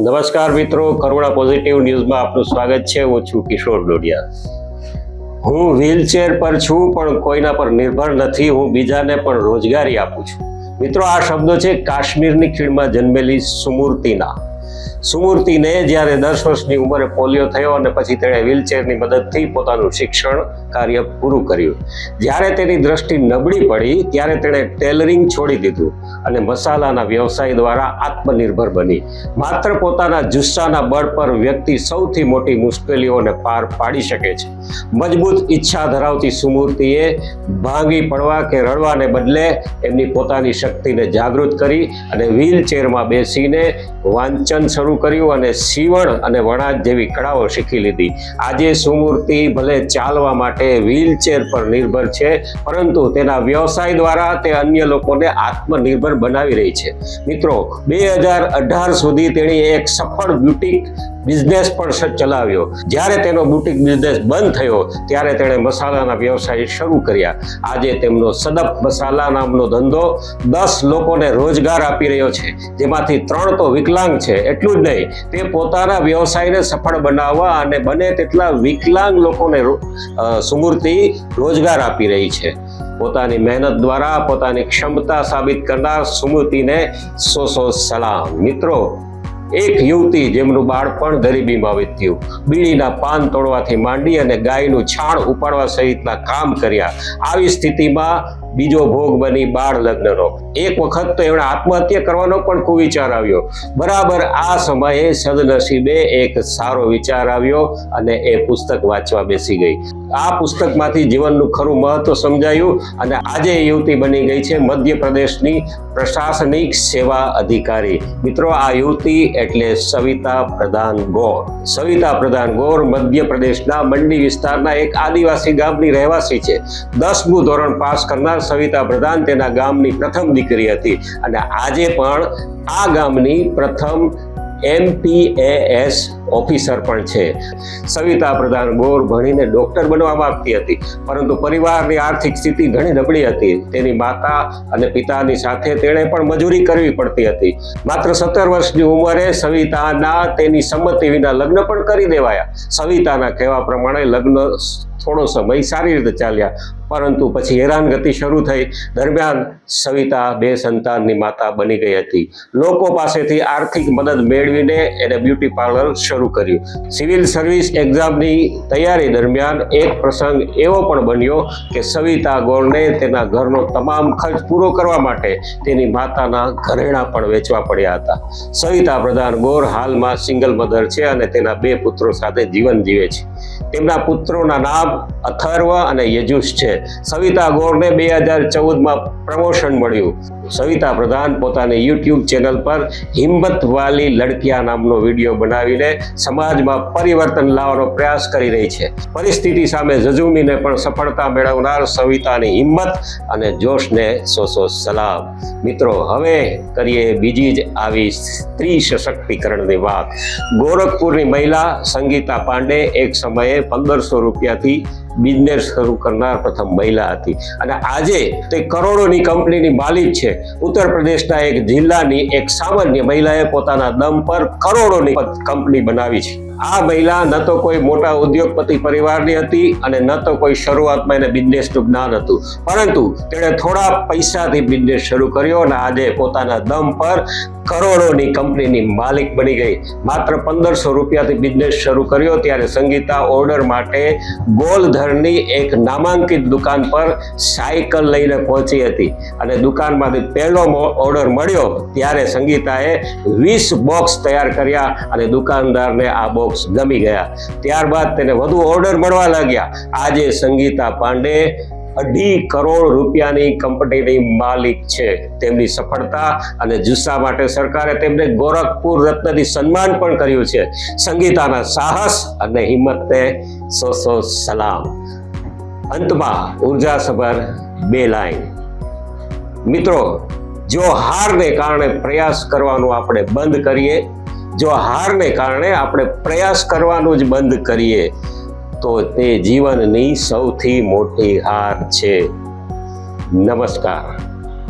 નમસ્કાર મિત્રો, કરુણા પોઝિટિવ ન્યૂઝમાં આપનું સ્વાગત છે. હું છું કિશોર ડોડિયા. હું વ્હીલચેર પર છું, પણ કોઈના પર નિર્ભર નથી. હું બીજાને પણ રોજગારી આપું છું. મિત્રો, આ શબ્દો છે, કાશ્મીરની ખીણમાં જન્મેલી સુમૂર્તિના. સુમૂર્તિને જ્યારે દસ વર્ષની ઉંમરે પોલિયો થયો અને પછી તેણે વ્હીલચેરની મદદથી પોતાનું શિક્ષણ કાર્ય પૂરું કર્યું. જ્યારે તેની દ્રષ્ટિ નબળી પડી, ત્યારે તેણે ટેલરિંગ છોડી દીધું અને મસાલાના વ્યવસાય દ્વારા આત્મનિર્ભર બની. માત્ર પોતાના જુસ્સાના બળ પર વ્યક્તિ સૌથી મોટી મુશ્કેલીઓને પાર પાડી શકે છે. મજબૂત ઈચ્છા ધરાવતી સુમૂર્તિએ ભાંગી પડવા કે રડવાને બદલે એમની પોતાની શક્તિને જાગૃત કરી અને વ્હીલચેરમાં બેસીને વાંચન શરૂ કર્યું અને સીવણ અને વણાટ જેવી કળાઓ શીખી લીધી. આજે સુમૂર્તિ ભલે ચાલવા માટે વ્હીલચેર પર નિર્ભર છે, પરંતુ તેના વ્યવસાય દ્વારા તે અન્ય લોકોને આત્મનિર્ભર બનાવી રહી છે. મિત્રો, બે હજાર અઢાર સુધી તેણી એક સફળ બ્યુટિક બિઝનેસ પણ ચલાવ્યો. જ્યારે તેનો બુટિક બિઝનેસ બંધ થયો, ત્યારે તેણે મસાલાના વ્યવસાય શરૂ કર્યા. આજે તેમનો સદપ મસાલા નામનો ધંધો દસ લોકોને રોજગાર આપી રહ્યો છે. જેમાંથી ત્રણ તો વિકલાંગ છે, એટલું જ નહીં. તે પોતાના વ્યવસાયને સફળ બનાવવા અને બને તેટલા વિકલાંગ લોકોને સુમૂર્તિ રોજગાર આપી રહી છે. પોતાની મહેનત દ્વારા પોતાની ક્ષમતા સાબિત કરનાર સુમૂર્તિને સો સો સલામ. મિત્રો એક યુવતી જેમનું બાળપણ ગરીબીમાં વીત્યું. બીડીના પાન તોડવાથી માંડી અને ગાયનું છાણ ઉપાડવા સહિતના કામ કર્યા. આવી સ્થિતિમાં બીજો ભોગ બની બાળ લગ્નનો. એક વખત તો એમણે આત્મહત્યા કરવાનો પણ કુવિચાર આવ્યો. બરાબર આ સમયે સદનસીબે એક સારો વિચાર આવ્યો અને એ પુસ્તક વાંચવા બેસી ગઈ. આ પુસ્તકમાંથી જીવનનું ખરું મહત્વ સમજાયું અને આજે યુવતી બની ગઈ છે મધ્યપ્રદેશની પ્રશાસનિક સેવા અધિકારી. મિત્રો, આ યુવતી એટલે સવિતા પ્રધાન ગોર. સવિતા પ્રધાન ગોર મધ્યપ્રદેશના મંડી વિસ્તારના એક આદિવાસી ગામની રહેવાસી છે. દસમું ધોરણ પાસ કરનાર સવિતા પ્રધાન તેના ગામની પ્રથમ દીકરી હતી. અને આજે પણ આ ગામની પ્રથમ એમપીએએસ ઓફિસર પણ છે. સવિતા પ્રધાન ગોર ભણીને ડોક્ટર બનવા માંગતી હતી, પરંતુ પરિવારની આર્થિક સ્થિતિ ઘણી નબળી હતી. તેની માતા અને પિતાની સાથે તેણે પણ મજૂરી કરવી પડતી હતી. માત્ર સત્તર વર્ષની ઉંમરે સવિતાના તેની સંમતિ વિના લગ્ન પણ કરી દેવાયા. સવિતાના કહેવા પ્રમાણે લગ્ન થોડો સમય સારી રીતે ચાલ્યા, પરંતુ પછી હેરાનગતિ શરૂ થઈ. દરમિયાન સવિતા બે સંતાનની માતા બની ગઈ હતી. લોકો પાસેથી આર્થિક મદદ મેળવીને એને બ્યુટી પાર્લર શરૂ કર્યું. સિવિલ સર્વિસ એક્ઝામની તૈયારી દરમિયાન એક પ્રસંગ એવો પણ બન્યો કે સવિતા ગોરને તેના ઘરનો તમામ ખર્ચ પૂરો કરવા માટે તેની માતાના ઘરેણાં પણ વેચવા પડ્યા હતા. સવિતા પ્રધાન ગોર હાલમાં સિંગલ મધર છે અને તેના બે પુત્રો સાથે જીવન જીવે છે. તેમના પુત્રોના નામ અથર્વ અને યજુષ છે. સવિતા ગોરને બે હજાર ચૌદમાં પ્રમોશન મળ્યું. સવિતા પ્રધાન પોતાની યુટ્યુબ ચેનલ પર હિંમત વાલી લડકિયા નામનો વીડિયો બનાવીને સમાજમાં પરિવર્તન લાવવાનો પ્રયાસ કરી રહી છે. પરિસ્થિતિ સામે જજુમીને પણ સફળતા મેળવનાર સવિતાની હિંમત અને જોશને સો સો સલામ. મિત્રો, હવે કરીએ બીજી જ આવી સ્ત્રી સશક્તિકરણની વાત. ગોરખપુરની મહિલા સંગીતા પાંડે એક સમયે પંદરસો રૂપિયાથી બિઝનેસ શરૂ કરનાર પ્રથમ મહિલા હતી. અને આજે તે કરોડોની કંપનીની માલિક છે. ઉત્તર પ્રદેશના એક જિલ્લાની એક સામાન્ય મહિલાએ પોતાના દમ પર કરોડોની કંપની બનાવી છે. આ મહિલા ન તો કોઈ મોટા ઉદ્યોગપતિ પરિવારની હતી અને ન તો કોઈ શરૂઆતમાં એને બિઝનેસનું જ્ઞાન હતું. પરંતુ તેણે થોડા પૈસાથી બિઝનેસ શરૂ કર્યો અને આજે પોતાના દમ પર કરોડોની કંપનીની માલિક બની ગઈ. માત્ર પંદરસો રૂપિયાથી બિઝનેસ શરૂ કર્યો ત્યારે સંગીતા ઓર્ડર માટે ગોલધરની એક નામાંકિત દુકાન પર સાયકલ લઈને પહોંચી હતી. અને દુકાનમાંથી પહેલો ઓર્ડર મળ્યો ત્યારે સંગીતાએ વીસ બોક્સ તૈયાર કર્યા અને દુકાનદારને આ બોક્સ ગમી ગયા. ત્યારબાદ તેને વધુ ઓર્ડર મળવા લાગ્યા. આજે સંગીતા પાંડે અઢી કરોડ રૂપિયાની કંપનીની માલિક છે. તેમની સફળતા અને જુસ્સા માટે સરકારે તેમને ગોરખપુર રત્નથી સન્માન પણ કર્યું છે. સંગીતાના સાહસ અને હિંમતને સો સો સલામ. અંતમાં ઉર્જાસભર બે લાઈન. મિત્રો, જો હારને કારણે પ્રયાસ કરવાનું આપણે બંધ કરીએ જો હારને કારણે આપણે પ્રયાસ કરવાનું જ બંધ કરીએ, તો તે જીવનની સૌથી મોટી હાર છે. નમસ્કાર.